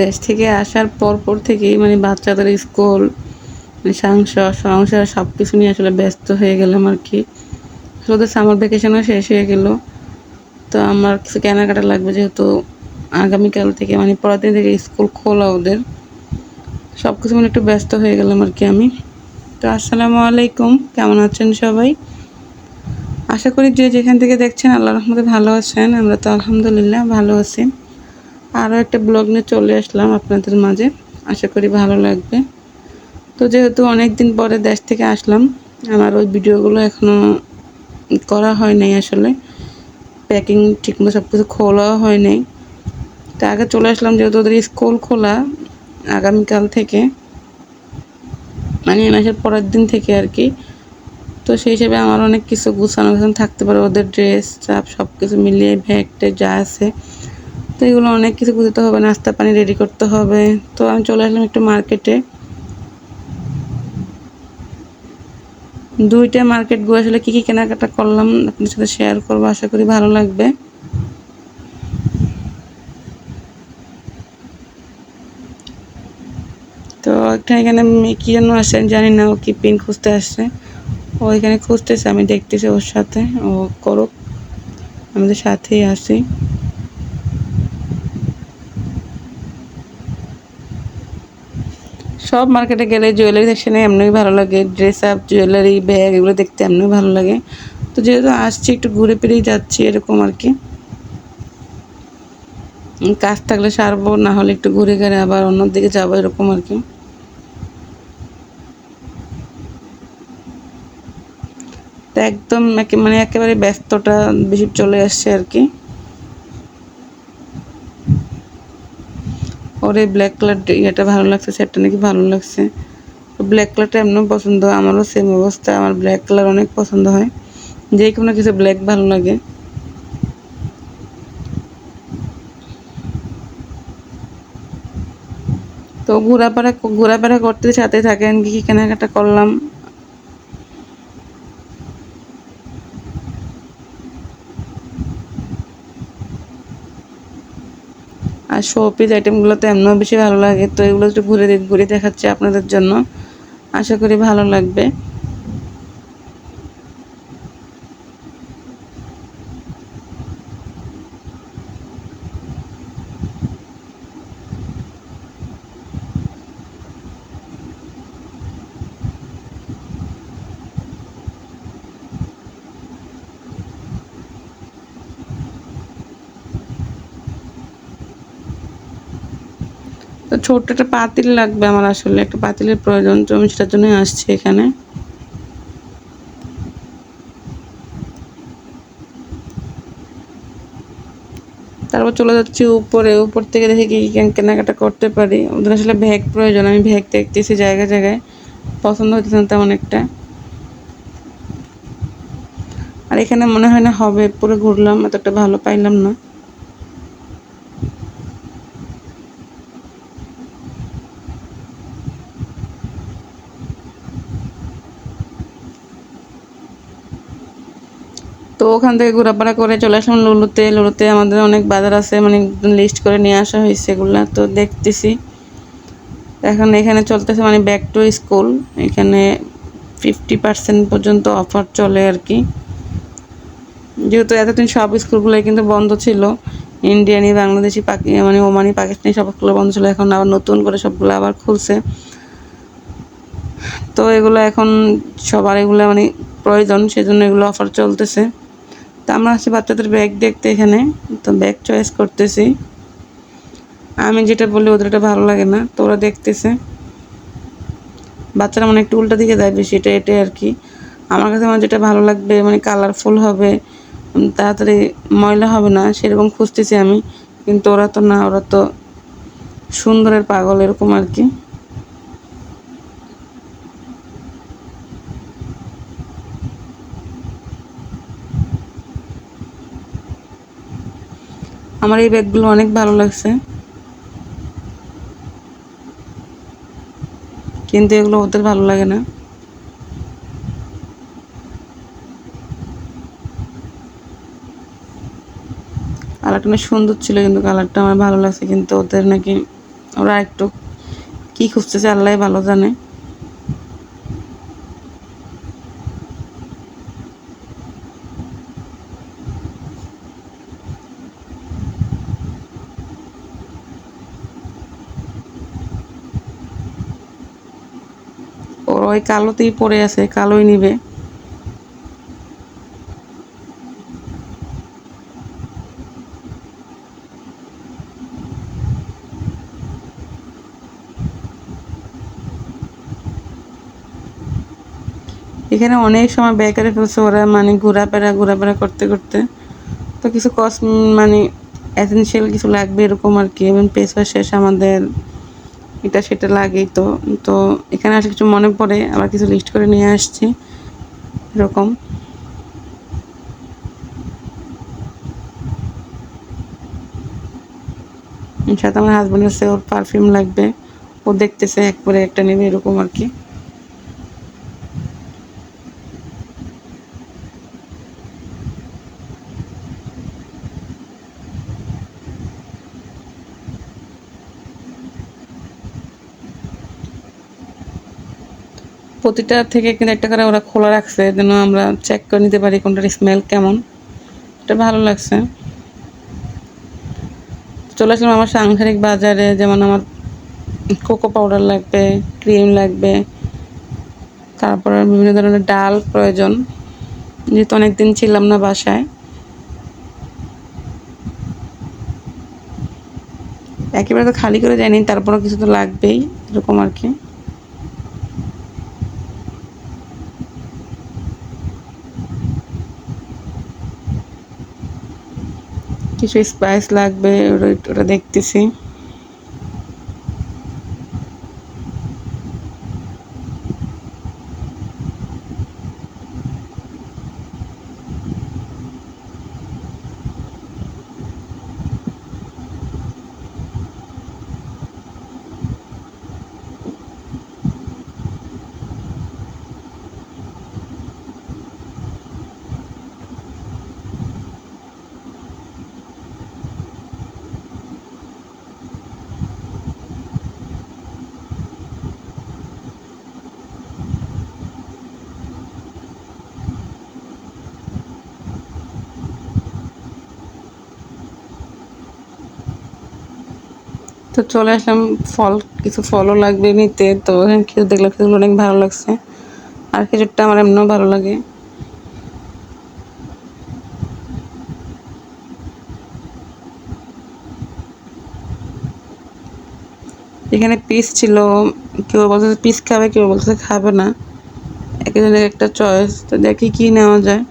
দেশ থেকে আসার পর পর থেকেই মানে বাচ্চাদের স্কুল মানে সংসার সংসার সব কিছু নিয়ে আসলে ব্যস্ত হয়ে গেলাম আর কি। আসলে সামার ভ্যাকেশনও শেষ হয়ে গেল। তো আমার কিছু কেনাকাটা লাগবে যেহেতু আগামীকাল থেকে মানে পরের দিন থেকে স্কুল খোলা ওদের। সব কিছু মানে একটু ব্যস্ত হয়ে গেলাম আর কি আমি। তো আসসালামু আলাইকুম, কেমন আছেন সবাই? আশা করি যে যেখান থেকে দেখছেন আল্লাহ রহমতে ভালো আছেন। আমরা তো আলহামদুলিল্লাহ ভালো আছি। আরও একটা ব্লগ নিয়ে চলে আসলাম আপনাদের মাঝে। আশা করি ভালো লাগবে। তো যেহেতু অনেক দিন পরে দেশ থেকে আসলাম, আমার ওই ভিডিওগুলো এখনও করা হয় নাই আসলে। প্যাকিং ঠিকমতো সব কিছু খোলাও হয় নাই। তো আগে চলে আসলাম যেহেতু ওদের স্কুল খোলা আগামীকাল থেকে। মানে এই মাসের পরের দিন থেকে আর কি। তো সেই হিসেবে আমার অনেক কিছু গুছানো গুছানো থাকতে পারে। ওদের ড্রেস চাপ সব কিছু মিলিয়ে ব্যাগটে যা আছে। তো এগুলো অনেক কিছু বুঝতে হবে, নাস্তা পানি রেডি করতে হবে। তো আমি চলে আসলাম একটু মার্কেটে দুইটা মার্কেট ঘুরে আসলে কী কী কেনাকাটা করলাম আপনার সাথে শেয়ার করব, আশা করি ভালো লাগবে। তো একটা এখানে কি যেন আসেন জানি না, ও কি পিন খুঁজতে আসছে। ও এখানে খুঁজতেছে, আমি দেখতেছি ওর সাথে, ও করুক। আমাদের সাথেই আসি সব মার্কেটে গেলে জুয়েলারি সেকশনে এমনিই ভালো লাগে। ড্রেস আপ জুয়েলারি ব্যাগ এগুলো দেখতে এমনিও ভালো লাগে। তো যেহেতু আসছি, একটু ঘুরে ফিরেই যাচ্ছি এরকম আর কি। কাজ থাকলে সারবো, না হলে একটু ঘুরে গেলে আবার অন্যদিকে যাব এরকম আর কি। তো একদম একে- মানে একেবারে ব্যস্তটা বেশি চলে আসছে আর কি। ওর এই ব্ল্যাক কালার ইয়েটা ভালো লাগছে সেটটা নাকি ভালো লাগছে। ব্ল্যাক কালারটা এমনও পছন্দ, আমারও সেম অবস্থা, আমার ব্ল্যাক কালার অনেক পছন্দ হয়। যে কোনো কিছু ব্ল্যাক ভালো লাগে। তো ঘোরাফেরা ঘোরাফেরা করতে সাথে থাকেন কি কেনাকাটা করলাম? আর শোপিস আইটেমগুলো তো এমনও বেশি ভালো লাগে, তো এগুলো একটু ঘুরে ঘুরে দেখাচ্ছি আপনাদের জন্য। আশা করি ভালো লাগবে। ছোট্ট একটা পাতিল লাগবে আমার আসলে, একটা পাতিলের প্রয়োজন, তো আমি সেটার জন্যই আসছি এখানে। তারপর চলে যাচ্ছি উপরে, উপর থেকে দেখি কি কি কেন- কেনাকাটা করতে পারি। ওদের আসলে ব্যাগ প্রয়োজন, আমি ব্যাগ দেখতেছি জায়গায় জায়গায়, পছন্দ হচ্ছে না তেমন একটা। আর এখানে মনে হয় না হবে, পুরো ঘুরলাম, এতটা ভালো পাইলাম না। তো ওখান থেকে ঘোরাফেরা করে চলে আসলাম লুলুতে। লুলুতে আমাদের অনেক বাজার আছে মানে লিস্ট করে নিয়ে আসা হয়েছে এগুলা, তো দেখতেছি। এখন এখানে চলতেছে মানে ব্যাক টু স্কুল এখানে ফিফটি পার্সেন্ট পর্যন্ত অফার চলে আর কি। যেহেতু এতদিন সব স্কুলগুলোই কিন্তু বন্ধ ছিল ইন্ডিয়ানি বাংলাদেশি, পাকি মানে ওমানি, পাকিস্তানি সব সবগুলো বন্ধ ছিল, এখন আবার নতুন করে সবগুলো আবার খুলছে। তো এগুলো এখন সবার এগুলো মানে প্রয়োজন, সেজন্য এগুলো অফার চলতেছে। তো আমরা আসছি বাচ্চাদের ব্যাগ দেখতে এখানে। তো ব্যাগ চয়েস করতেছি। আমি যেটা বলি ওদের এটা ভালো লাগে না, তো ওরা দেখতেছে। বাচ্চারা মানে একটু উল্টা দিকে দেয় বেশি, এটা এটাই আর কি। আমার কাছে আমার যেটা ভালো লাগবে মানে কালারফুল হবে তাড়াতাড়ি ময়লা হবে না, সেরকম খুঁজতেছি আমি। কিন্তু ওরা তো না, ওরা তো সুন্দরের পাগল, এরকম আর কি। আমার এই ব্যাগগুলো অনেক ভালো লাগছে। কিন্তু এগুলো ওদের ভালো লাগে না। কালারটা অনেক সুন্দর ছিল, কিন্তু কালারটা আমার ভালো লাগছে, কিন্তু ওদের নাকি ওরা একটু কি খুঁজতেছে আল্লাহ ভালো জানে। ওই কালোতেই পড়ে আছে, কালোই নিবে। এখানে অনেক সময় ব্যয় করে ফেলছে ওরা মানে ঘোরাফেরা ঘোরাফেরা করতে করতে। তো কিছু কস মানে এসেন্সিয়াল কিছু লাগবে এরকম আর কি, এবং পেশা শেষ আমাদের এটা সেটা লাগেই তো। তো এখানে আসলে কিছু মনে পড়ে, আবার কিছু লিস্ট করে নিয়ে আসছি। এরকম। সাথে আমার হাজব্যান্ড আছে ওর পারফিউম লাগবে। ও দেখতেছে, একবারে একটা নেবে, এরকম আর কি। প্রতিটা থেকে কিন্তু একটা করে ওরা খোলা রাখছে, যেন আমরা চেক করে নিতে পারি কোনটার স্মেল কেমন। এটা ভালো লাগছে। চলে আসলাম আমার সাংসারিক বাজারে, যেমন আমার কোকো পাউডার লাগবে ক্রিম লাগবে, তারপর বিভিন্ন ধরনের ডাল প্রয়োজন। যেহেতু অনেকদিন ছিলাম না বাসায়। একেবারে তো খালি করে যায়নি তারপরও কিছু তো লাগবেই, এরকম আর কি। কিছু স্পাইস লাগবে ওটা দেখতেছি। তো চলে আসলাম, ফল, কিছু ফলও লাগবে নিতে। তো খেজুর দেখলাম খেজুর অনেক ভালো লাগছে। আর খেজুরটা আমার এমনিও ভালো লাগে। এখানে পিস ছিল, কেউ বলছে পিস খাবে, কেউ বলছে খাবে না। একজনের একটা চয়েস তো দেখি কি নেওয়া যায়।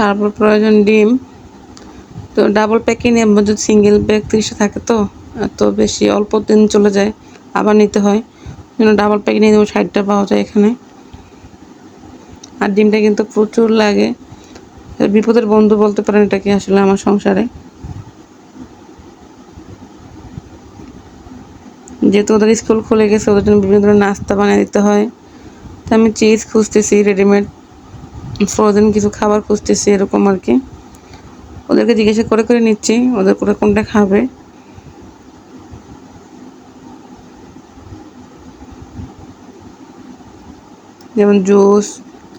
তারপর প্রয়োজন ডিম। তো ডাবল প্যাকই নেব যদি সিঙ্গেল প্যাক তিরিশে থাকে তো তো বেশি অল্প দিন চলে যায়, আবার নিতে হয়। জন্য ডাবল প্যাক নিয়ে নেব ষাটটা পাওয়া যায় এখানে। আর ডিমটা কিন্তু প্রচুর লাগে। বিপদের বন্ধু বলতে পারেন এটাকে আসলে আমার সংসারে। যেহেতু ওদের স্কুল খুলে গেছে, ওদের জন্য বিভিন্ন ধরনের নাস্তা বানিয়ে দিতে হয়। তো আমি চিজ খুঁজতেছি রেডিমেড ফ্রোজেন কিছু খাবার খুঁজতেছি, এরকম আর কি। ওদেরকে জিজ্ঞাসা করে করে নিচ্ছি, ওদের করে কোনটা খাবে। যেমন জুস,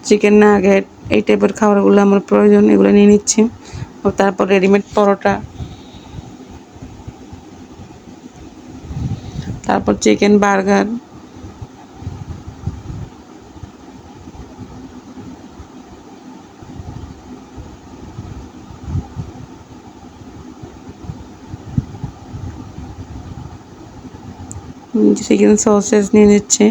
চিকেন নাগেট, এই টাইপের খাবারগুলো আমার প্রয়োজন, এগুলো নিয়ে নিচ্ছি। তারপর রেডিমেড পরোটা। তারপর চিকেন বার্গার চিকেন সসেস নিয়ে নিচ্ছে।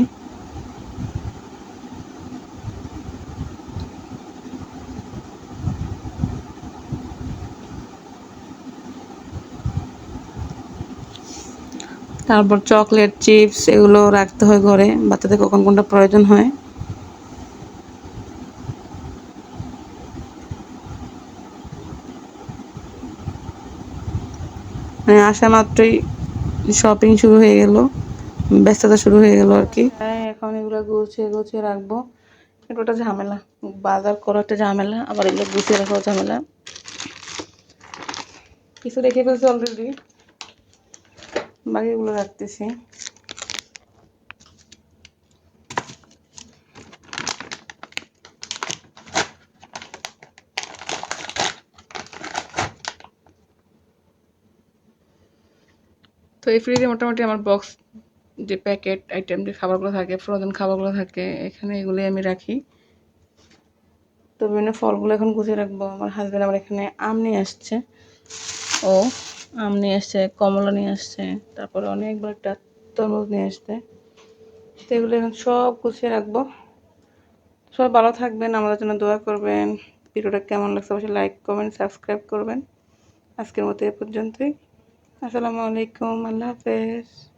তারপর চকলেট চিপস এগুলো রাখতে হয় ঘরে, বাচ্চাদের কখন কোনটা প্রয়োজন হয়। মানে আসা মাত্রই শপিং শুরু হয়ে গেল। ব্যস্ততা শুরু হয়ে গেল আর কি। হ্যাঁ এখন এগুলো গুছিয়ে গুছিয়ে রাখব। এটা একটা ঝামেলা। বাজার করা একটা ঝামেলা, আবার এগুলো গুছিয়ে রাখাও ঝামেলা। কিছু রেখে ফেলছি অলরেডি বাকিগুলো রাখতেছি। তো এই ফ্রিজে মোটামুটি আমার বক্স যে প্যাকেট আইটেম যে খাবারগুলো থাকে ফ্রোজেন খাবারগুলো থাকে, এখানে এগুলোই আমি রাখি। তো বিভিন্ন ফলগুলো এখন গুছিয়ে রাখব। আমার হাজব্যান্ড আমার এখানে আম নিয়ে আসছে। ও আম নিয়ে আসছে, কমলা নিয়ে আসছে, তারপরে অনেকগুলো একটা তরমুজ নিয়ে আসছে। তো এগুলো এখন সব গুছিয়ে রাখব। সবাই ভালো থাকবেন, আমাদের জন্য দোয়া করবেন। ভিডিওটা কেমন লাগছে অবশ্যই লাইক কমেন্ট সাবস্ক্রাইব করবেন। আজকের মতো এ পর্যন্তই। আসসালামু আলাইকুম, আল্লাহ হাফেজ।